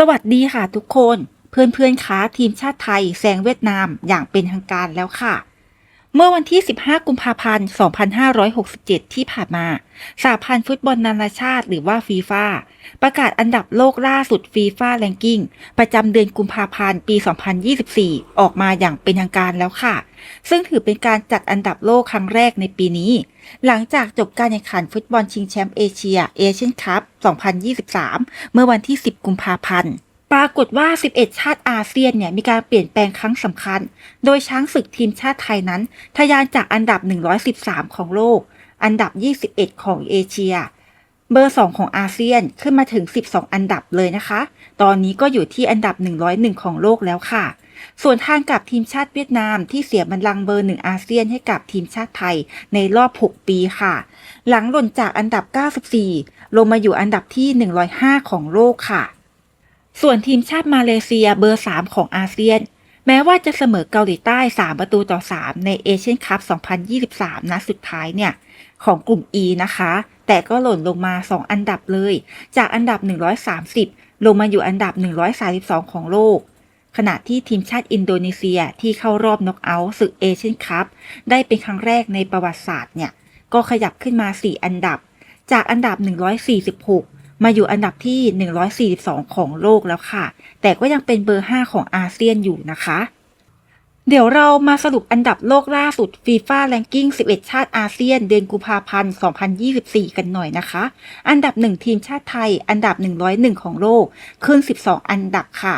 สวัสดีค่ะทุกคน เพื่อนๆคะทีมชาติไทยแซงเวียดนามอย่างเป็นทางการแล้วค่ะ เมื่อวันที่ 15 กุมภาพันธ์ 2567 ที่ผ่านมาสหพันธ์ฟุตบอลนานาชาติหรือว่าฟีฟ่าประกาศอันดับโลกล่าสุดฟีฟ่าแรงกิ้งประจำเดือนกุมภาพันธ์ ปี 2024 ออกมาอย่างเป็นทางการแล้วค่ะ ซึ่งถือเป็นการจัดอันดับโลกครั้งแรกในปีนี้ หลังจากจบการแข่งขันฟุตบอลชิงแชมป์เอเชียเอเชียนคัพ 2023 เมื่อวันที่ 10 กุมภาพันธ์ ปรากฏว่า 11 ชาติอาเซียนเนี่ยมีการเปลี่ยนแปลงครั้งสำคัญ โดยช้างศึกทีมชาติไทยนั้น ทะยานจากอันดับ 113 ของโลก อันดับ 21 ของเอเชีย เบอร์ 2 ของอาเซียนขึ้นมาถึง 12 อันดับเลยนะคะ ตอนนี้ก็อยู่ที่อันดับ 101 ของโลกแล้วค่ะ ส่วนทางกับทีมชาติเวียดนามที่เสียบัลลังก์เบอร์หนึ่งอาเซียนให้กับทีมชาติไทยในรอบ 6 ปีค่ะ หลังหล่นจากอันดับ 94 ลงมาอยู่อันดับที่ 105 ของโลกค่ะ ส่วนทีมชาติมาเลเซียเบอร์ 3 ของอาเซียน แม้ว่าจะเสมอเกาหลีใต้ 3 ประตูต่อ 3 ในเอเชียนคัพ 2023นัดสุดท้ายเนี่ย ของกลุ่ม E นะคะ แต่ก็หล่นลงมา 2 อันดับเลย จากอันดับ 130 ลงมาอยู่อันดับ 132 ของโลก ขณะที่ทีมชาติอินโดนีเซียที่เข้ารอบน็อกเอาท์ศึกเอเชียนคัพได้เป็นครั้งแรกในประวัติศาสตร์เนี่ย ก็ขยับขึ้นมา 4 อันดับ จากอันดับ 146 มาอยู่อันดับที่ 142 ของโลกแล้วค่ะ แต่ก็ยังเป็นเบอร์ 5 ของอาเซียนอยู่นะคะ เดี๋ยวเรามาสรุปอันดับโลกล่าสุดฟีฟ่าแ a งกิ้ง 11 ชาติอาเซียน เดือนกุมภาพันธ์ 2024 กันหน่อยนะคะ อันดับ 1 ทีมชาติไทย อันดับ 101 ของโลก ขึ้น 12 อันดับค่ะ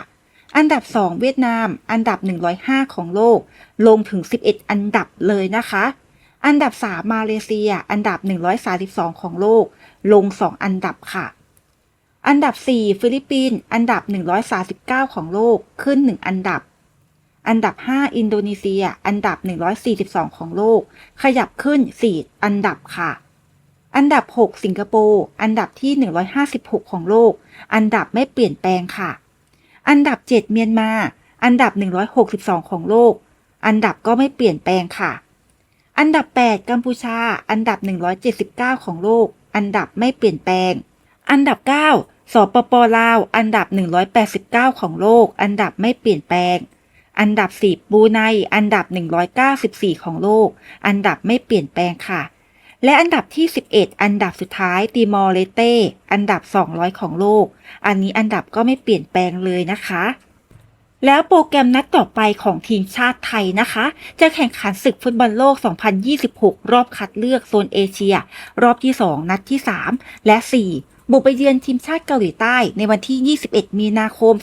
อันดับ 2 เวียดนาม อันดับ 105 ของโลก ลงถึง 11 อันดับเลยนะคะอันดับ 3 มาเลเซีย อันดับ 132 ของโลก ลง 2 อันดับค่ะ อันดับ 4 ฟิลิปปินส์อันดับ 139 ของโลกขึ้น 1 อันดับ อันดับ 5 อินโดนีเซีย อันดับ 142 ของโลก ขยับขึ้น 4 อันดับค่ะ อันดับ 6 สิงคโปร์อันดับที่ 156 ของโลก อันดับไม่เปลี่ยนแปลงค่ะ อันดับ 7 เมียนมา อันดับ 162 ของโลก อันดับก็ไม่เปลี่ยนแปลงค่ะ อันดับ 8 กัมพูชา อันดับ 179 ของโลก อันดับไม่เปลี่ยนแปลง อันดับ 9 สปปลาว อันดับ 189 ของโลก อันดับไม่เปลี่ยนแปลง อันดับ 10บูไน อันดับ 194 ของโลก อันดับไม่เปลี่ยนแปลงค่ะ และอันดับที่ 11 อันดับสุดท้ายติมอร์เลเตอันดับ 200 ของโลก อันนี้อันดับก็ไม่เปลี่ยนแปลงเลยนะคะ แล้วโปรแกรมนัดต่อไปของทีมชาติไทยนะคะ จะแข่งขันศึกฟุตบอลโลก 2026 รอบคัดเลือกโซนเอเชีย รอบที่ 2 นัดที่ 3 และ 4 บุกไปเยือนทีมชาติเกาหลีใต้ในวันที่ 21 มีนาคม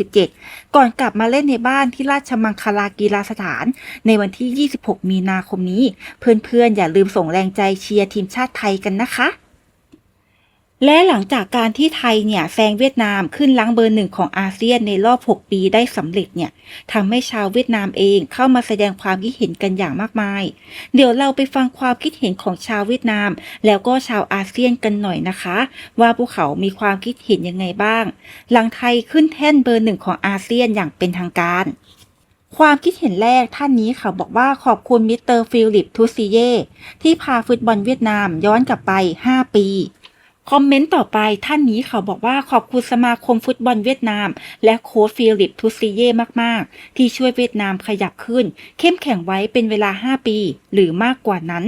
2567 ก่อนกลับมาเล่นในบ้านที่ราชมังคลากีฬาสถาน ในวันที่ 26 มีนาคมนี้ เพื่อนๆ อย่าลืมส่งแรงใจเชียร์ทีมชาติไทยกันนะคะ และหลังจากการที่ไทยเนี่ยแซงเวียดนามขึ้นล้างเบอร์หนึ่งของอาเซียนในรอบ 6 ปีได้สำเร็จเนี่ยทำให้ชาวเวียดนามเองเข้ามาแสดงความคิดเห็นกันอย่างมากมาย เดี๋ยวเราไปฟังความคิดเห็นของชาวเวียดนาม แล้วก็ชาวอาเซียนกันหน่อยนะคะ ว่าพวกเขามีความคิดเห็นยังไงบ้าง หลังไทยขึ้นแท่นเบอร์หนึ่งของอาเซียนอย่างเป็นทางการความคิดเห็นแรกท่านนี้เขาบอกว่าขอบคุณมิสเตอร์ฟิลิปทูซิเย่ที่พาฟุตบอลเวียดนามย้อนกลับไป 5 ปี คอมเมนต์ต่อไปท่านนี้เขาบอกว่าขอบคุณสมาคมฟุตบอลเวียดนาม และโค้ชฟิลิปทูซิเย่มาก ๆ ที่ช่วยเวียดนามขยับขึ้น เข้มแข็งไว้เป็นเวลา 5 ปี หรือมากกว่านั้น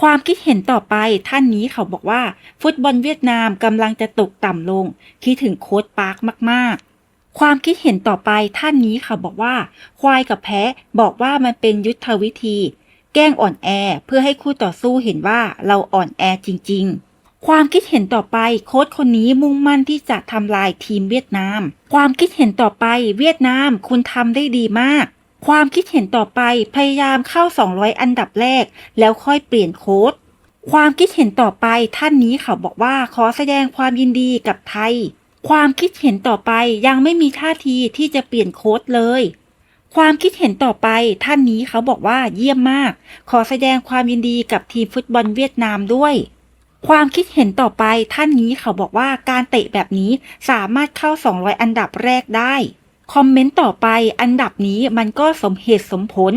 ความคิดเห็นต่อไปท่านนี้เขาบอกว่า ฟุตบอลเวียดนามกำลังจะตกต่ำลง คิดถึงโค้ชปาร์คมากๆ ความคิดเห็นต่อไปท่านนี้เขาบอกว่า ควายกับแพะบอกว่ามันเป็นยุทธวิธี แกล้งอ่อนแอเพื่อให้คู่ต่อสู้เห็นว่าเราอ่อนแอจริง ๆ ความคิดเห็นต่อไปโค้ชคนนี้มุ่งมั่นที่จะทำลายทีมเวียดนาม ความคิดเห็นต่อไปเวียดนามคุณทำได้ดีมาก ความคิดเห็นต่อไปพยายามเข้า 200 อันดับแรก แล้วค่อยเปลี่ยนโค้ชความคิดเห็นต่อไปท่านนี้เขาบอกว่าขอแสดงความยินดีกับไทย ความคิดเห็นต่อไปยังไม่มีท่าทีที่จะเปลี่ยนโค้ชเลย ความคิดเห็นต่อไปท่านนี้เขาบอกว่าเยี่ยมมาก ขอแสดงความยินดีกับทีมฟุตบอลเวียดนามด้วย ความคิดเห็นต่อไปท่านนี้เขาบอกว่าการเตะแบบนี้สามารถเข้า 200 อันดับแรกได้ คอมเมนต์ต่อไปอันดับนี้มันก็สมเหตุสมผล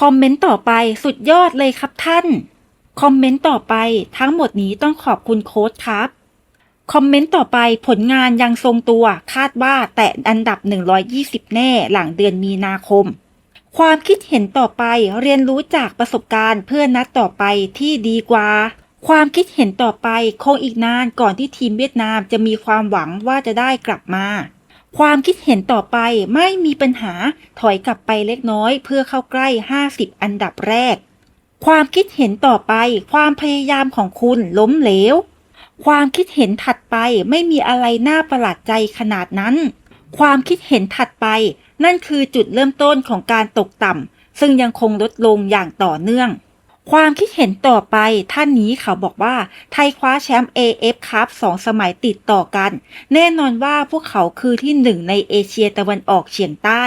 คอมเมนต์ต่อไปสุดยอดเลยครับท่าน คอมเมนต์ต่อไปทั้งหมดนี้ต้องขอบคุณโค้ชครับ คอมเมนต์ต่อไปผลงานยังทรงตัวคาดว่าแตะอันดับ 120 แน่หลังเดือนมีนาคมความคิดเห็นต่อไปเรียนรู้จากประสบการณ์เพื่อนัดต่อไปที่ดีกว่า ความคิดเห็นต่อไปคงอีกนานก่อนที่ทีมเวียดนามจะมีความหวังว่าจะได้กลับมา ความคิดเห็นต่อไปไม่มีปัญหาถอยกลับไปเล็กน้อยเพื่อเข้าใกล้ 50 อันดับแรก ความคิดเห็นต่อไปความพยายามของคุณล้มเหลว ความคิดเห็นถัดไปไม่มีอะไรน่าประหลาดใจขนาดนั้น ความคิดเห็นถัดไป นั่นคือจุดเริ่มต้นของการตกต่ำซึ่งยังคงลดลงอย่างต่อเนื่อง ความคิดเห็นต่อไปท่านนี้เขาบอกว่า ไทยคว้าแชมป์ AF ครับสองสมัยติดต่อกัน แน่นอนว่าพวกเขาคือที่หนึ่งในเอเชียตะวันออกเฉียงใต้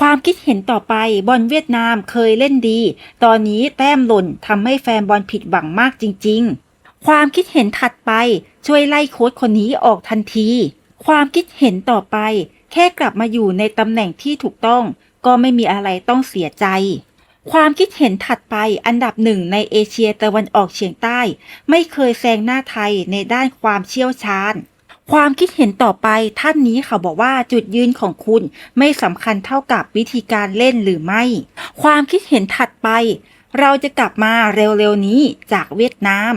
ความคิดเห็นต่อไปบอลเวียดนามเคยเล่นดี ตอนนี้แต้มหล่นทำให้แฟนบอลผิดหวังมากจริง ๆ ความคิดเห็นถัดไปช่วยไล่โค้ชคนนี้ออกทันที ความคิดเห็นต่อไป แค่กลับมาอยู่ในตำแหน่งที่ถูกต้อง ก็ไม่มีอะไรต้องเสียใจ ความคิดเห็นถัดไปอันดับหนึ่งในเอเชียตะวันออกเฉียงใต้ ไม่เคยแซงหน้าไทยในด้านความเชี่ยวชาญ ความคิดเห็นต่อไปท่านนี้เขาบอกว่าจุดยืนของคุณไม่สำคัญเท่ากับวิธีการเล่นหรือไม่ ความคิดเห็นถัดไป เราจะกลับมาเร็วๆนี้จากเวียดนาม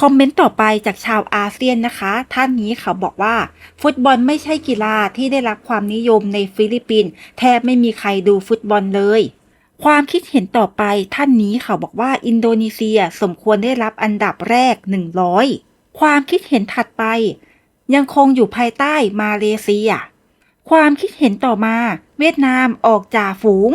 คอมเมนต์ต่อไปจากชาวอาเซียนนะคะ ท่านนี้เขาบอกว่า ฟุตบอลไม่ใช่กีฬาที่ได้รับความนิยมในฟิลิปปินส์แทบไม่มีใครดูฟุตบอลเลย ความคิดเห็นต่อไปท่านนี้เขาบอกว่าอินโดนีเซียสมควรได้รับอันดับแรก 100 ความคิดเห็นถัดไป ยังคงอยู่ภายใต้มาเลเซีย ความคิดเห็นต่อมา เวียดนามออกจ่าฝูง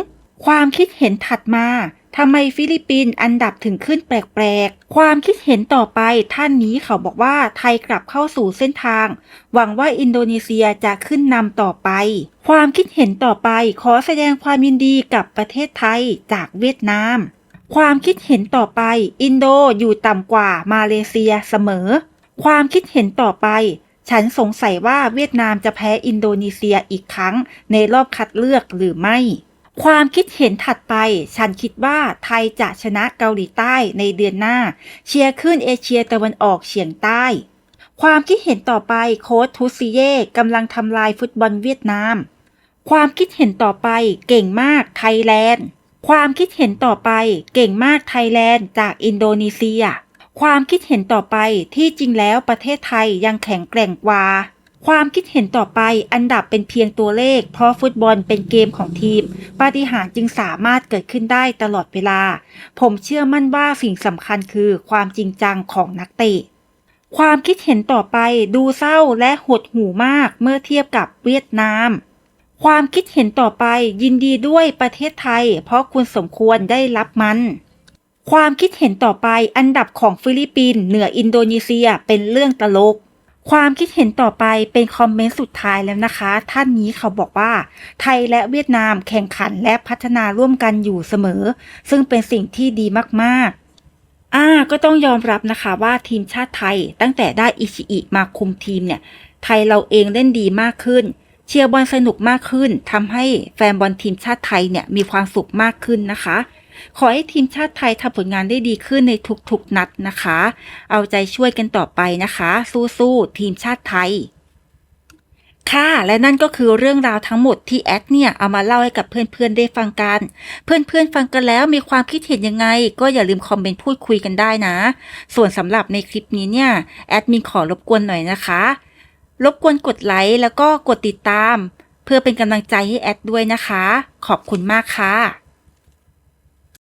ความคิดเห็นถัดมา ทำไมฟิลิปปินส์อันดับถึงขึ้นแปลกๆ ความคิดเห็นต่อไปท่านนี้เขาบอกว่าไทยกลับเข้าสู่เส้นทาง หวังว่าอินโดนีเซียจะขึ้นนำต่อไป ความคิดเห็นต่อไปขอแสดงความยินดีกับประเทศไทยจากเวียดนาม ความคิดเห็นต่อไป อินโดอยู่ต่ำกว่ามาเลเซียเสมอ ความคิดเห็นต่อไป ฉันสงสัยว่าเวียดนามจะแพ้อินโดนีเซียอีกครั้งในรอบคัดเลือกหรือไม่ ความคิดเห็นถัดไป ฉันคิดว่าไทยจะชนะเกาหลีใต้ในเดือนหน้า เชียร์ขึ้นเอเชียตะวันออกเฉียงใต้ ความคิดเห็นต่อไปโค้ชทูซิเย่กำลังทำลายฟุตบอลเวียดนาม ความคิดเห็นต่อไปเก่งมากไทยแลนด์ ความคิดเห็นต่อไปเก่งมากไทยแลนด์จากอินโดนีเซีย ความคิดเห็นต่อไปที่จริงแล้วประเทศไทยยังแข็งแกร่งกว่า ความคิดเห็นต่อไปอันดับเป็นเพียงตัวเลข เพราะฟุตบอลเป็นเกมของทีม ปาฏิหาริย์จึงสามารถเกิดขึ้นได้ตลอดเวลา ผมเชื่อมั่นว่าสิ่งสำคัญคือความจริงจังของนักเตะ ความคิดเห็นต่อไปดูเศร้าและหดหู่มากเมื่อเทียบกับเวียดนามความคิดเห็นต่อไปยินดีด้วยประเทศไทย เพราะคุณสมควรได้รับมัน ความคิดเห็นต่อไปอันดับของฟิลิปปินส์เหนืออินโดนีเซียเป็นเรื่องตลก ความคิดเห็นต่อไปเป็นคอมเมนต์สุดท้ายแล้วนะคะ ท่านนี้เขาบอกว่า ไทยและเวียดนามแข่งขันและพัฒนาร่วมกันอยู่เสมอ ซึ่งเป็นสิ่งที่ดีมากๆอ่าก็ต้องยอมรับนะคะว่าทีมชาติไทยตั้งแต่ได้อิชิอิมาคุมทีมเนี่ย ไทยเราเองเล่นดีมากขึ้น เชียร์บอลสนุกมากขึ้นทำให้แฟนบอลทีมชาติไทยเนี่ยมีความสุขมากขึ้นนะคะ ขอให้ทีมชาติไทยทำผลงานได้ดีขึ้นในทุกๆนัดนะคะ เอาใจช่วยกันต่อไปนะคะ สู้ๆทีมชาติไทยค่ะ และนั่นก็คือเรื่องราวทั้งหมดที่แอดเนี่ย เอามาเล่าให้กับเพื่อนๆได้ฟังกัน เพื่อนๆฟังกันแล้วมีความคิดเห็นยังไง ก็อย่าลืมคอมเมนต์พูดคุยกันได้นะ ส่วนสำหรับในคลิปนี้เนี่ย แอดมินขอรบกวนหน่อยนะคะ รบกวนกดไลค์แล้วก็กดติดตาม เพื่อเป็นกำลังใจให้แอดด้วยนะคะ ขอบคุณมากค่ะ